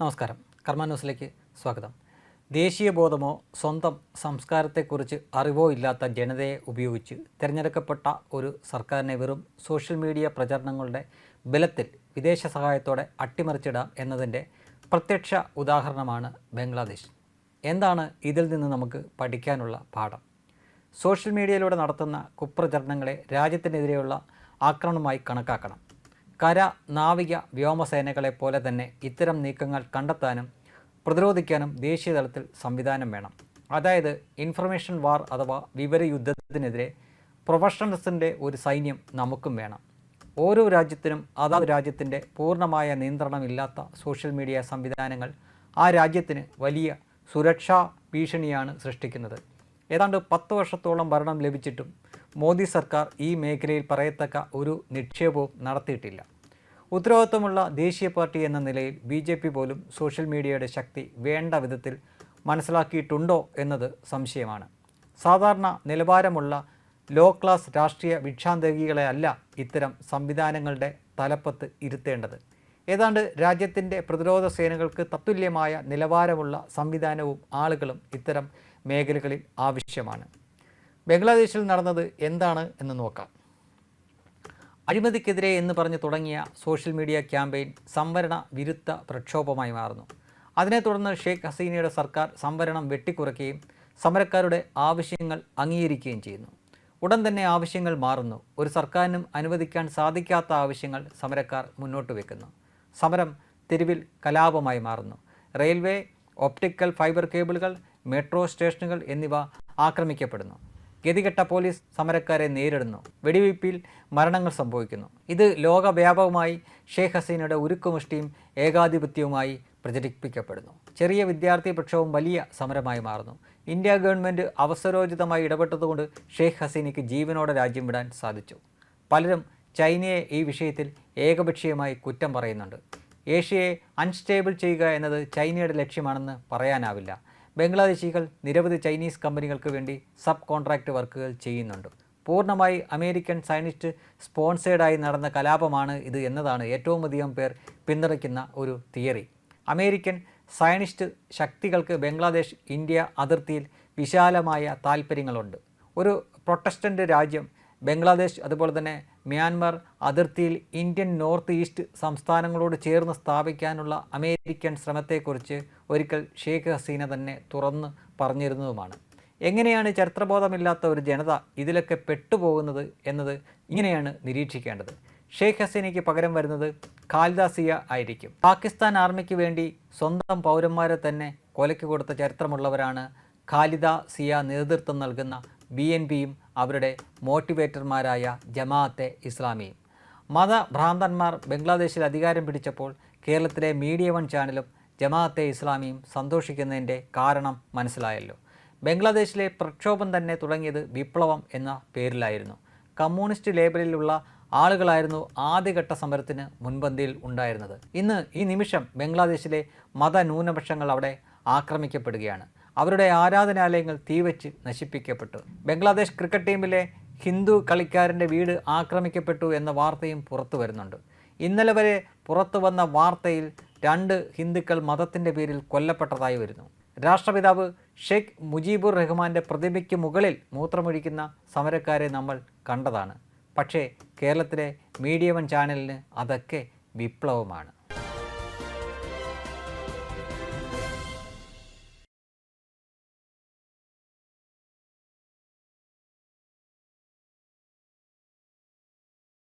നമസ്കാരം. കർമ്മ ന്യൂസിലേക്ക് സ്വാഗതം. ദേശീയ ബോധമോ സ്വന്തം സംസ്കാരത്തെക്കുറിച്ച് അറിവോ ഇല്ലാത്ത ജനതയെ ഉപയോഗിച്ച് തിരഞ്ഞെടുക്കപ്പെട്ട ഒരു സർക്കാരിനെ വെറും സോഷ്യൽ മീഡിയ പ്രചരണങ്ങളുടെ ബലത്തിൽ വിദേശ സഹായത്തോടെ അട്ടിമറിച്ചിടാം എന്നതിന്റെ പ്രത്യക്ഷ ഉദാഹരണമാണ് ബംഗ്ലാദേശ്. എന്താണ് ഇതിൽ നിന്ന് നമുക്ക് പഠിക്കാനുള്ള പാഠം? സോഷ്യൽ മീഡിയയിലൂടെ നടത്തുന്ന കുപ്രചരണങ്ങളെ രാജ്യത്തിനെതിരെയുള്ള ആക്രമണമായി കണക്കാക്കണം. കര നാവിക വ്യോമസേനകളെ പോലെ തന്നെ ഇത്തരം നീക്കങ്ങൾ കണ്ടെത്താനും പ്രതിരോധിക്കാനും ദേശീയ തലത്തിൽ സംവിധാനം വേണം. അതായത് ഇൻഫർമേഷൻ വാർ അഥവാ വിവരയുദ്ധത്തിനെതിരെ പ്രൊഫഷണൽസിന്റെ ഒരു സൈന്യം നമുക്കും വേണം. ഓരോ രാജ്യത്തിനും അതാത് രാജ്യത്തിന്റെ പൂർണമായ നിയന്ത്രണമില്ലാത്ത സോഷ്യൽ മീഡിയ സംവിധാനങ്ങൾ ആ രാജ്യത്തിന് വലിയ സുരക്ഷാ ഭീഷണിയാണ് സൃഷ്ടിക്കുന്നത്. ഏതാണ്ട് പത്ത് വർഷത്തോളം ഭരണം ലഭിച്ചിട്ടും മോദി സർക്കാർ ഈ മേഖലയിൽ പറയത്തക്ക ഒരു നിക്ഷേപവും നടത്തിയിട്ടില്ല. ഉത്തരവാദിത്വമുള്ള ദേശീയ പാർട്ടി എന്ന നിലയിൽ ബി ജെ പി പോലും സോഷ്യൽ മീഡിയയുടെ ശക്തി വേണ്ട വിധത്തിൽ മനസ്സിലാക്കിയിട്ടുണ്ടോ എന്നത് സംശയമാണ്. സാധാരണ നിലവാരമുള്ള ലോ ക്ലാസ് രാഷ്ട്രീയ ഭിക്ഷാന്തകികളെ അല്ല ഇത്തരം സംവിധാനങ്ങളുടെ തലപ്പത്ത് ഇരുത്തേണ്ടത്. ഏതാണ്ട് രാജ്യത്തിന്റെ പ്രതിരോധ സേനകൾക്ക് തത്തുല്യമായ നിലവാരമുള്ള സംവിധാനവും ആളുകളും ഇത്തരം മേഖലകളിൽ ആവശ്യമാണ്. ബംഗ്ലാദേശിൽ നടന്നത് എന്താണ് എന്ന് നോക്കാം. അഴിമതിക്കെതിരെ എന്ന് പറഞ്ഞ് തുടങ്ങിയ സോഷ്യൽ മീഡിയ ക്യാമ്പയിൻ സംവരണ വിരുദ്ധ പ്രക്ഷോഭമായി മാറുന്നു. അതിനെ തുടർന്ന് ഷെയ്ഖ് ഹസീനയുടെ സർക്കാർ സംവരണം വെട്ടിക്കുറയ്ക്കുകയും സമരക്കാരുടെ ആവശ്യങ്ങൾ അംഗീകരിക്കുകയും ചെയ്യുന്നു. ഉടൻ തന്നെ ആവശ്യങ്ങൾ മാറുന്നു. ഒരു സർക്കാരിനും അനുവദിക്കാൻ സാധിക്കാത്ത ആവശ്യങ്ങൾ സമരക്കാർ മുന്നോട്ട് വെക്കുന്നു. സമരം തെരുവിൽ കലാപമായി മാറുന്നു. റെയിൽവേ ഓപ്റ്റിക്കൽ ഫൈബർ കേബിളുകൾ മെട്രോ സ്റ്റേഷനുകൾ എന്നിവ ആക്രമിക്കപ്പെടുന്നു. ഗതികെട്ട പോലീസ് സമരക്കാരെ നേരിടുന്നു. വെടിവയ്പിൽ മരണങ്ങൾ സംഭവിക്കുന്നു. ഇത് ലോകവ്യാപകമായി ഷെയ്ഖ് ഹസീനയുടെ ഉരുക്കുമുഷ്ടിയും ഏകാധിപത്യവുമായി പ്രചരിപ്പിക്കപ്പെടുന്നു. ചെറിയ വിദ്യാർത്ഥി പ്രക്ഷോഭം വലിയ സമരമായി മാറുന്നു. ഇന്ത്യ ഗവൺമെന്റ് അവസരോചിതമായി ഇടപെട്ടതുകൊണ്ട് ഷെയ്ഖ് ഹസീനയ്ക്ക് ജീവനോടെ രാജ്യം വിടാൻ സാധിച്ചു. പലരും ചൈനയെ ഈ വിഷയത്തിൽ ഏകപക്ഷീയമായി കുറ്റം പറയുന്നുണ്ട്. ഏഷ്യയെ അൺസ്റ്റേബിൾ ചെയ്യുക എന്നത് ചൈനയുടെ ലക്ഷ്യമാണെന്ന് പറയാനാവില്ല. ബംഗ്ലാദേശികൾ നിരവധി ചൈനീസ് കമ്പനികൾക്ക് വേണ്ടി സബ് കോൺട്രാക്ട് വർക്കുകൾ ചെയ്യുന്നുണ്ട്. പൂർണമായി അമേരിക്കൻ സയനിസ്റ്റ് സ്പോൺസേഡായി നടന്ന കലാപമാണ് ഇത് എന്നതാണ് ഏറ്റവും അധികം പേർ പിന്തുണയ്ക്കുന്ന ഒരു തിയറി. അമേരിക്കൻ സയനിസ്റ്റ് ശക്തികൾക്ക് ബംഗ്ലാദേശ് ഇന്ത്യ അതിർത്തിയിൽ വിശാലമായ താൽപ്പര്യങ്ങളുണ്ട് ഒരു പ്രൊട്ടസ്റ്റന്റ് രാജ്യം ബംഗ്ലാദേശ് അതുപോലെ തന്നെ മ്യാൻമർ അതിർത്തിയിൽ ഇന്ത്യൻ നോർത്ത് ഈസ്റ്റ് സംസ്ഥാനങ്ങളോട് ചേർന്ന് സ്ഥാപിക്കാനുള്ള അമേരിക്കൻ ശ്രമത്തെക്കുറിച്ച് ഒരിക്കൽ ഷെയ്ഖ് ഹസീന തന്നെ തുറന്ന് പറഞ്ഞിരുന്നതുമാണ്. എങ്ങനെയാണ് ചരിത്രബോധമില്ലാത്ത ഒരു ജനത ഇതിലൊക്കെ പെട്ടുപോകുന്നത് എന്നത് ഇങ്ങനെയാണ് നിരീക്ഷിക്കേണ്ടത്. ഷെയ്ഖ് ഹസീനയ്ക്ക് പകരം വരുന്നത് ഖാലിദാസിയ ആയിരിക്കും. പാകിസ്ഥാൻ ആർമിക്ക് വേണ്ടി സ്വന്തം പൗരന്മാരെ തന്നെ കൊലയ്ക്ക് കൊടുത്ത ചരിത്രമുള്ളവരാണ് ഖാലിദ സിയ നേതൃത്വം നൽകുന്ന ബി എൻ പിയും അവരുടെ മോട്ടിവേറ്റർമാരായ ജമാഅത്തെ ഇസ്ലാമിയും മതഭ്രാന്തന്മാർ ബംഗ്ലാദേശിൽ അധികാരം പിടിച്ചപ്പോൾ കേരളത്തിലെ മീഡിയ വൺ ചാനലും ജമാഅത്തെ ഇസ്ലാമിയും സന്തോഷിക്കുന്നതിന്റെ കാരണം മനസ്സിലായല്ലോ. ബംഗ്ലാദേശിലെ പ്രക്ഷോഭം തന്നെ തുടങ്ങിയത് വിപ്ലവം എന്ന പേരിലായിരുന്നു. കമ്മ്യൂണിസ്റ്റ് ലേബലിലുള്ള ആളുകളായിരുന്നു ആദ്യഘട്ട സമരത്തിന് മുൻപന്തിയിൽ ഉണ്ടായിരുന്നത്. ഇന്ന് ഈ നിമിഷം ബംഗ്ലാദേശിലെ മതന്യൂനപക്ഷങ്ങൾ അവിടെ ആക്രമിക്കപ്പെടുകയാണ്. അവരുടെ ആരാധനാലയങ്ങൾ തീവച്ച് നശിപ്പിക്കപ്പെട്ടു. ബംഗ്ലാദേശ് ക്രിക്കറ്റ് ടീമിലെ ഹിന്ദു കളിക്കാരന്റെ വീട് ആക്രമിക്കപ്പെട്ടു എന്ന വാർത്തയും പുറത്തു വരുന്നുണ്ട്. ഇന്നലെ വരെ പുറത്തു വന്ന വാർത്തയിൽ രണ്ട് ഹിന്ദുക്കൾ മതത്തിന്റെ പേരിൽ കൊല്ലപ്പെട്ടതായി വരുന്നു. രാഷ്ട്രപിതാവ് ഷെയ്ഖ് മുജീബുർ റഹ്മാന്റെ പ്രതിമയ്ക്ക് മുകളിൽ മൂത്രമൊഴിക്കുന്ന സമരക്കാരെ നമ്മൾ കണ്ടതാണ്. പക്ഷേ കേരളത്തിലെ മീഡിയവൺ ചാനലിന് അതൊക്കെ വിപ്ലവമാണ്.